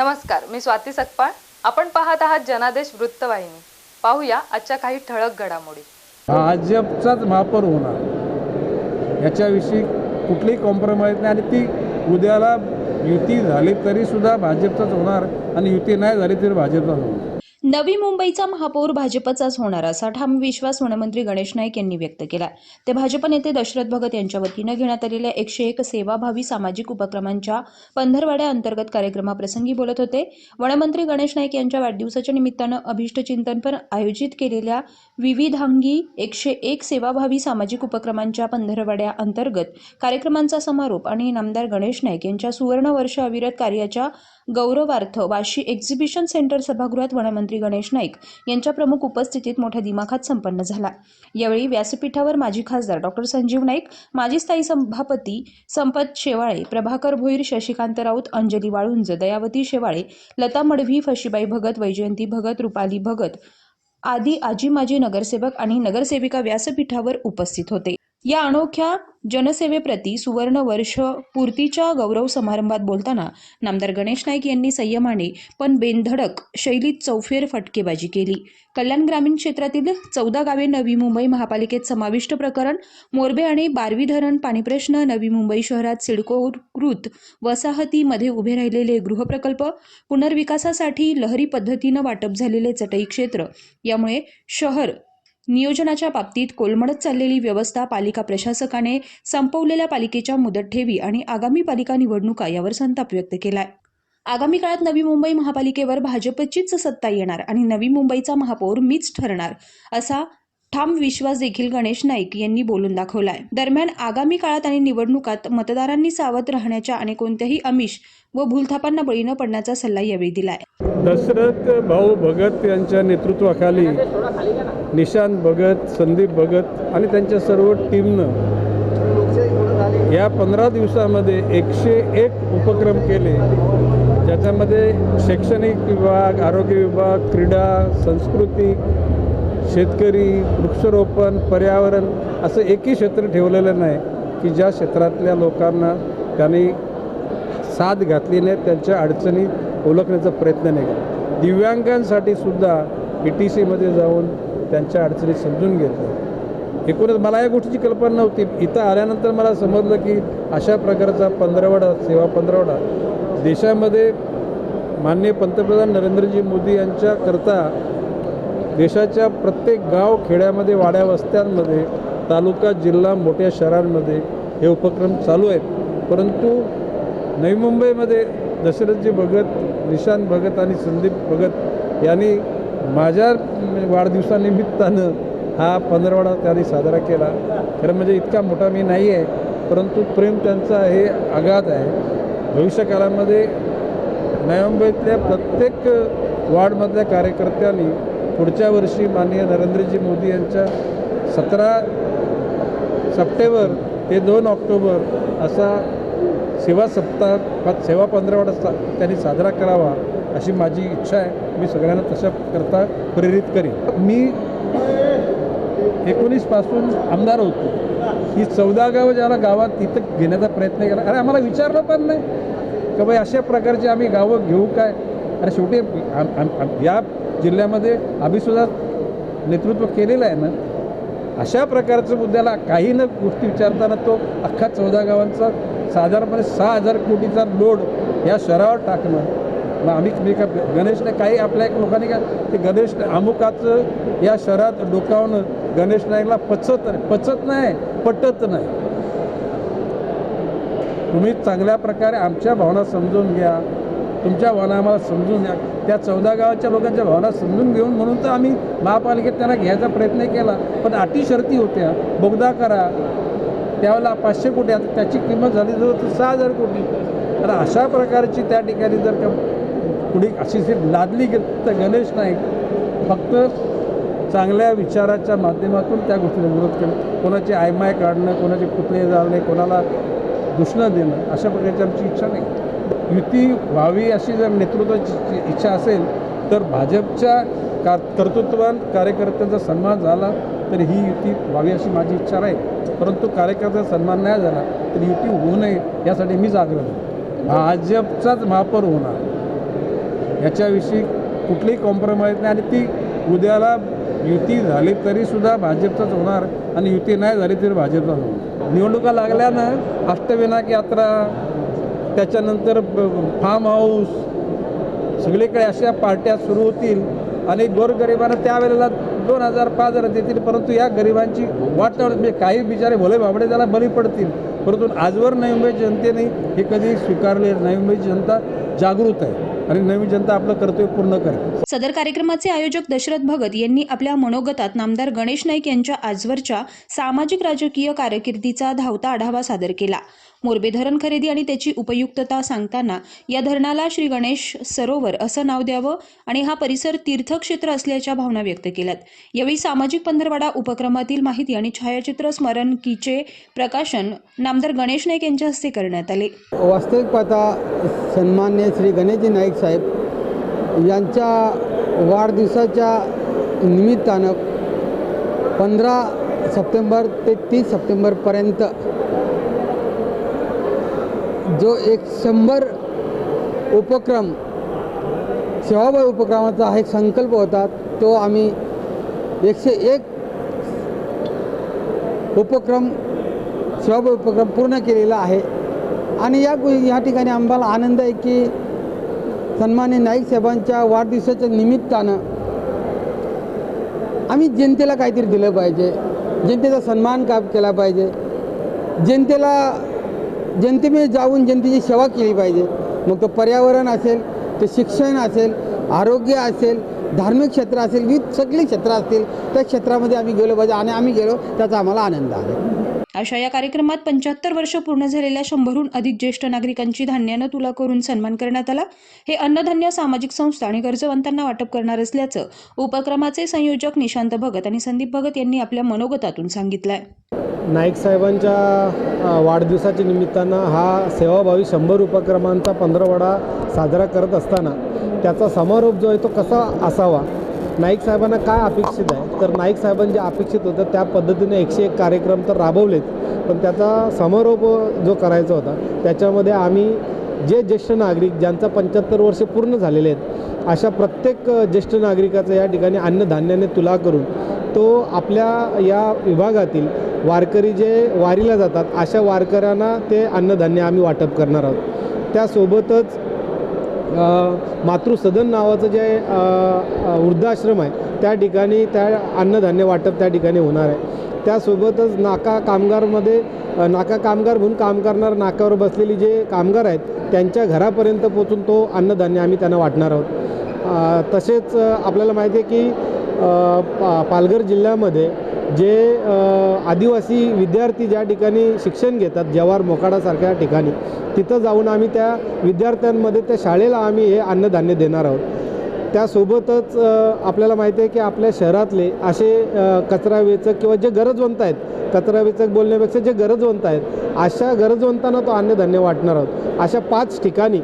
नमस्कार मी स्वाती सकपाळ. आपण पाहत आहात जनादेश वृत्तवाहिनी. पाहूया आजच्या काही ठळक घडामोडी. भाजपचाच महापौर होणार. याच्याविषयी कुठलीही कॉम्प्रोमाइज नाही आणि ती उद्याला युती झाली तरी सुद्धा भाजपचाच होणार आणि युती नाही झाली तरी भाजपचाच होणार. नवी मुंबईचा महापौर भाजपचाच होणार असा ठाम विश्वास वनमंत्री गणेश नाईक यांनी व्यक्त केला. ते भाजप नेते दशरथ भगत यांच्या वतीनं घेण्यात आलेल्या एकशे एक सेवाभावी सामाजिक उपक्रमांच्या पंधरवाड्या अंतर्गत कार्यक्रमाप्रसंगी बोलत होते. वनमंत्री गणेश नाईक यांच्या वाढदिवसाच्या निमित्तानं अभिष्ट चिंतनपर आयोजित केलेल्या विविधांगी एकशे एक सेवाभावी सामाजिक उपक्रमांच्या पंधरवाड्या अंतर्गत कार्यक्रमांचा समारोप आणि नामदार गणेश नाईक यांच्या सुवर्ण वर्ष अविरत कार्याच्या गौरवार्थ वाशी एक्झिबिशन सेंटर सभागृहात वनमंत्री गणेश नाईक यांच्या प्रमुख उपस्थितीत मोठ्या दिमाखात संपन्न झाला. यावेळी व्यासपीठावर माजी खासदार डॉक्टर संजीव नाईक माजी स्थायी सभापती संपत शेवाळे प्रभाकर भोईर शशिकांत राऊत अंजली वाळुंज दयावती शेवाळे लता मडवी फशीबाई भगत वैजयंती भगत रुपाली भगत आदी आजी माजी नगरसेवक आणि नगरसेविका व्यासपीठावर उपस्थित होते. या अनोख्या जनसेवेप्रती सुवर्ण वर्ष पूर्तीच्या गौरव समारंभात बोलताना नामदार गणेश नाईक यांनी संयमाने पण बेंधडक शैलीत चौफेर फटकेबाजी केली. कल्याण ग्रामीण क्षेत्रातील चौदा गावे नवी मुंबई महापालिकेत समाविष्ट प्रकरण मोरबे आणि बारवी धरण पाणीप्रश्न नवी मुंबई शहरात सिडकोकृत वसाहतीमध्ये उभे राहिलेले गृहप्रकल्प पुनर्विकासासाठी लहरी पद्धतीनं वाटप झालेले चटई क्षेत्र यामुळे शहर नियोजनाच्या बाबतीत कोलमडत चाललेली व्यवस्था पालिका प्रशासकाने संपवलेल्या पालिकेच्या मुदत ठेवी आणि आगामी पालिका निवडणुका यावर संताप व्यक्त केलाय. आगामी काळात नवी मुंबई महापालिकेवर भाजपचीच सत्ता येणार आणि नवी मुंबईचा महापौर मीच ठरणार असा ठाम विश्वास देखील गणेश नाईक यांनी बोलून दाखवलाय. दरम्यान आगामी काळात आणि निवडणुकात मतदारांनी सावध राहण्याच्या आणि कोणत्याही अमिष व भूलथापांना बळी न पडण्याचा सल्ला यावेळी दिलाय. दशरथ भाऊ भगत यांच्या नेतृत्वाखाली निशांत भगत संदीप भगत आणि त्यांच्या सर्व टीमनं या पंधरा दिवसामध्ये एकशे एक उपक्रम केले ज्याच्यामध्ये शैक्षणिक विभाग आरोग्य विभाग क्रीडा संस्कृती शेतकरी वृक्षारोपण पर्यावरण असं एकही क्षेत्र ठेवलेलं नाही की ज्या क्षेत्रातल्या लोकांना त्यांनी साथ घातली नाही त्यांच्या अडचणी ओळखण्याचा प्रयत्न नाही केला. दिव्यांगांसाठी सुद्धा ई टी सीमध्ये जाऊन त्यांच्या अडचणी समजून घेतलं एकूणच मला या गोष्टीची कल्पना नव्हती. इथं आल्यानंतर मला समजलं की अशा प्रकारचा पंधरवडा सेवा पंधरवडा देशामध्ये माननीय पंतप्रधान नरेंद्रजी मोदी यांच्याकरता देशाच्या प्रत्येक गाव खेड्यामध्ये वाड्या वस्त्यांमध्ये तालुका जिल्हा मोठ्या शहरांमध्ये हे उपक्रम चालू आहेत. परंतु नवी मुंबईमध्ये दशरथजी भगत निशांत भगत आणि संदीप भगत यांनी माझ्या वाढदिवसानिमित्तानं हा पंधरवडा त्यांनी साजरा केला. खरं म्हणजे इतका मोठा मी नाही आहे परंतु प्रेम त्यांचा हे आघात आहे. भविष्यकाळामध्ये नवी मुंबईतल्या प्रत्येक वार्डमधल्या कार्यकर्त्यांनी पुढच्या वर्षी माननीय नरेंद्रजी मोदी यांच्या सतरा सप्टेंबर ते दोन ऑक्टोबर असा सेवा सप्ताह प- सेवा पंधरवडा सा त्यांनी साजरा करावा अशी माझी इच्छा आहे. मी सगळ्यांना तशा करता प्रेरित करीन. मी एकोणीसपासून आमदार होतो. ही चौदा गावं ज्याला गावात तिथं घेण्याचा प्रयत्न केला. अरे आम्हाला विचारलं पण नाही. का बाई अशा प्रकारची आम्ही गावं घेऊ काय? अरे शेवटी आम- आम- आम- या जिल्ह्यामध्ये अभिसुद्धा नेतृत्व केलेलं आहे ना अशा प्रकारच्या मुद्द्याला काही न गोष्टी विचारताना तो अख्खा चौदा गावांचा साधारणपणे सहा हजार कोटीचा लोड या शहरावर टाकणं. मग आम्ही मी का गणेशने काही आपल्या एक लोकांनी का ते गणेश अमुकाचं या शहरात डोकावणं गणेश नाईकला पचत नाही पचत नाही पटत नाही. तुम्ही चांगल्या प्रकारे आमच्या भावना समजून घ्या. तुमच्या भावना आम्हाला समजून घ्या. त्या चौदा गावाच्या लोकांच्या भावना समजून घेऊन म्हणून तर आम्ही महापालिकेत त्यांना घ्यायचा प्रयत्न केला. पण अटी शर्ती होत्या. बोगदा करा. त्यावेळेला पाचशे कोटी आता त्याची किंमत झाली जवळ तर सहा हजार कोटी. तर अशा प्रकारची त्या ठिकाणी जर का पुढे अशी सीट लादली गेली तर गणेश नाईक फक्त चांगल्या विचाराच्या माध्यमातून त्या गोष्टीला विरोध केला. कोणाची आयमाय काढणं कोणाचे पुतळे जाळणे कोणाला दुष्ण देणं अशा प्रकारची आमची इच्छा नाही. युती व्हावी अशी जर नेतृत्वाची इच्छा असेल तर भाजपच्या का कर्तृत्वान कार्यकर्त्यांचा सन्मान झाला तर ही युती व्हावी अशी माझी इच्छा आहे परंतु कार्यकर्त्याचा सन्मान नाही झाला तर युती होऊ नये यासाठी मीच आग्रह भाजपचाच महापौर होणार. याच्याविषयी कुठलीही कॉम्प्रोमाइज नाही आणि ती उद्याला युती झाली तरीसुद्धा भाजपचाच होणार आणि युती नाही झाली तरी भाजपचाच होणार. निवडणुका लागल्यानं अष्टविनायक यात्रा त्याच्यानंतर फार्म हाऊस सगळीकडे अशा पार्ट्या सुरू होतील. आणि गोरगरिबांना त्यावेळेला दोन हजार पाच हजार देतील परंतु या गरिबांची वाट नाही म्हणजे काही बिचारे भोले बाबडे त्याला बळी पडतील. परंतु आजवर नवी मुंबई जनतेने हे कधी स्वीकारले नवी मुंबईची जनता जागृत आहे आणि नवी जनता आपलं कर्तव्य पूर्ण करेल सदर कार्यक्रमाचे आयोजक दशरथ भगत यांनी आपल्या मनोगतात नामदार गणेश नाईक यांच्या आजवरच्या सामाजिक राजकीय कारकिर्दीचा धावता आढावा सादर केला. मोरबे धरण खरेदी आणि त्याची उपयुक्तता सांगताना या धरणाला श्री गणेश सरोवर असं नाव द्यावं आणि हा परिसर तीर्थक्षेत्र असल्याच्या भावना व्यक्त केल्यात. यावेळी सामाजिक पंधरवाडा उपक्रमातील माहिती आणि छायाचित्र स्मरणकीचे प्रकाशन नामदार गणेश नाईक यांच्या हस्ते करण्यात आले. वास्तविक पाहता सन्मान्य श्री गणेशजी नाईक साहेब यांच्या वाढदिवसाच्या निमित्तानं पंधरा सप्टेंबर ते तीस सप्टेंबरपर्यंत जो एक शंभर उपक्रम सेवाभावी उपक्रमाचा हा एक संकल्प होता तो आम्ही एकशे एक उपक्रम सेवाभावी उपक्रम पूर्ण केलेला आहे. आणि या या ठिकाणी आम्हाला आनंद आहे की सन्मान्य नाईक साहेबांच्या वाढदिवसाच्या निमित्तानं आम्ही जनतेला काहीतरी दिलं पाहिजे. जनतेचा सन्मान का केला पाहिजे. जनतेला जनतेमध्ये जाऊन जनतेची सेवा केली पाहिजे. मग तो पर्यावरण असेल ते शिक्षण असेल आरोग्य असेल धार्मिक क्षेत्र असेल विविध सगळी क्षेत्र असतील त्या क्षेत्रामध्ये आम्ही गेलो पाहिजे आणि आम्ही गेलो त्याचा आम्हाला आनंद आहे. अशा या कार्यक्रमात पंच्याहत्तर वर्ष पूर्ण झालेल्या शंभरहून अधिक ज्येष्ठ नागरिकांची धान्यानं तुला करून सन्मान करण्यात आला. हे अन्नधान्य सामाजिक संस्था आणि गरजवंतांना वाटप करणार असल्याचं उपक्रमाचे संयोजक निशांत भगत आणि संदीप भगत यांनी आपल्या मनोगतातून सांगितलंय. नाईक साहेबांच्या वाढदिवसाच्या निमित्तानं हा सेवाभावी शंभर उपक्रमांचा पंधरवडा साजरा करत असताना त्याचा समारोप जो आहे तो कसा असावा? नाईक साहेबांना काय अपेक्षित आहे? तर नाईक साहेबांचे जे अपेक्षित होतं त्या पद्धतीने एकशे एक कार्यक्रम तर राबवलेत. पण त्याचा समारोप जो करायचा होता त्याच्यामध्ये आम्ही जे ज्येष्ठ नागरिक ज्यांचा पंच्याहत्तर वर्ष पूर्ण झालेले आहेत अशा प्रत्येक ज्येष्ठ नागरिकाचं या ठिकाणी अन्नधान्याने तुला करून तो आपल्या या विभागातील वारकरी जे वारीला जातात अशा वारकऱ्यांना ते अन्नधान्य आम्ही वाटप करणार आहोत. त्यासोबतच मातृसदन नावाचं जे वृद्धाश्रम आहे त्या ठिकाणी त्या अन्नधान्य वाटप त्या ठिकाणी होणार आहे. त्यासोबतच नाका कामगारमध्ये नाका कामगार म्हणून काम करणार नाकावर बसलेली जे कामगार आहेत त्यांच्या घरापर्यंत पोचून तो अन्नधान्य आम्ही त्यांना वाटणार आहोत. तसेच आपल्याला माहिती आहे की पा पालघर जिल्ह्यामध्ये जे आदिवासी विद्यार्थी ज्या ठिकाणी शिक्षण घेतात जवार मोकाडासारख्या ठिकाणी तिथं जाऊन आम्ही त्या विद्यार्थ्यांमध्ये त्या शाळेला आम्ही हे अन्नधान्य देणार आहोत. त्यासोबतच आपल्याला माहिती आहे की आपल्या शहरातले असे कचरा वेचक किंवा जे गरजवंत आहेत कचरा वेचक बोलण्यापेक्षा जे गरजवंत आहेत अशा गरजवंतांना तो अन्नधान्य वाटणार आहोत. अशा पाच ठिकाणी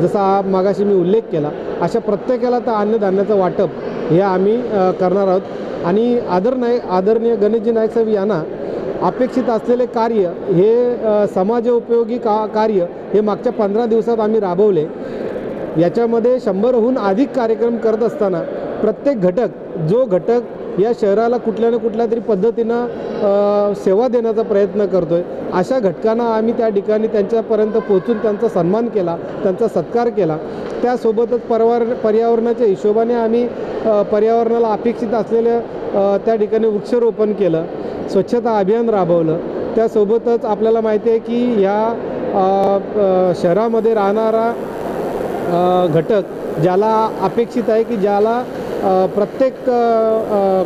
जसा मागाशी मी उल्लेख केला अशा प्रत्येकाला त्या अन्नधान्याचं वाटप हे आम्ही करणार आहोत. आणि आदर नाय आदरणीय गणेशजी नाईक साहेब यांना अपेक्षित असलेले कार्य हे समाज समाजोपयोगी का कार्य हे मागच्या पंधरा दिवसात आम्ही राबवले. याच्यामध्ये शंभरहून अधिक कार्यक्रम करत असताना प्रत्येक घटक जो घटक या शहराला कुठल्या ना कुठल्या तरी पद्धतीनं सेवा देण्याचा प्रयत्न करतो आहे अशा घटकांना आम्ही त्या ठिकाणी त्यांच्यापर्यंत पोहोचून त्यांचा सन्मान केला त्यांचा सत्कार केला. त्यासोबतच परवार पर्यावरणाच्या हिशोबाने आम्ही पर्यावरणाला अपेक्षित असलेलं त्या ठिकाणी वृक्षारोपण केलं स्वच्छता अभियान राबवलं. त्यासोबतच आपल्याला माहिती आहे की ह्या शहरामध्ये राहणारा घटक ज्याला अपेक्षित आहे की ज्याला प्रत्येक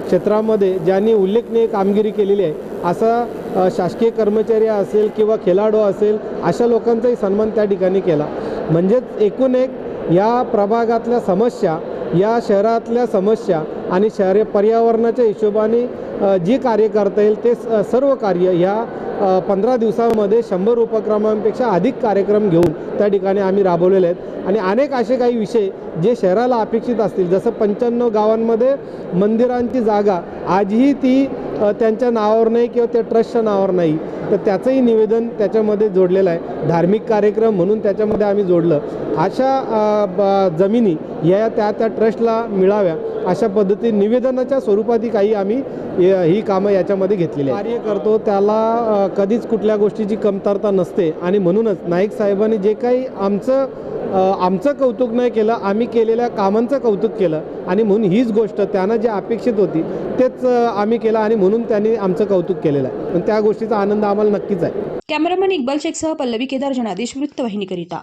क्षेत्रामध्ये ज्यांनी उल्लेखनीय कामगिरी केलेली आहे असा शासकीय कर्मचारी असेल किंवा खेळाडू असेल अशा लोकांचाही सन्मान त्या ठिकाणी केला. म्हणजेच एकूण एक या प्रभागातल्या समस्या या शहरातल्या समस्या आणि शहरे पर्यावरणाच्या हिशोबाने जी कार्य करता येईल ते स- सर्व कार्य ह्या पंधरा दिवसामध्ये शंभर उपक्रमांपेक्षा अधिक कार्यक्रम घेऊन त्या ठिकाणी आम्ही राबवलेले आहेत. आणि अनेक असे काही विषय जे शहराला अपेक्षित असतील जसं पंच्याण्णव गावांमध्ये मंदिरांची जागा आजही ती त्यांच्या नावावर नाही किंवा त्या ट्रस्टच्या नावावर नाही. तर त्याचंही निवेदन त्याच्यामध्ये जोडलेलं आहे. धार्मिक कार्यक्रम म्हणून त्याच्यामध्ये आम्ही जोडलं. अशा ब- जमिनी या त्या त्या ट्रस्टला मिळाव्या. अशा पद्धतीने निवेदनाच्या स्वरूपातही काही आम्ही य- ही कामं याच्यामध्ये घेतलेली आहे कार्य करतो त्याला कधीच कुठल्या गोष्टीची कमतरता नसते. आणि म्हणूनच नाईक साहेबांनी जे काही आमचं आमचं कौतुक नाही केलं आम्ही केलेल्या कामांचं कौतुक केलं. आणि म्हणून हीच गोष्ट त्यांना जे अपेक्षित होती तेच आम्ही केलं आणि म्हणून त्यांनी आमचं कौतुक केलेलं आहे. पण त्या गोष्टीचा आनंद आम्हाला नक्कीच आहे. कॅमेरामन इक्बाल शेखसह पल्लवी केदार जनादेश वृत्तवाहिनीकरिता.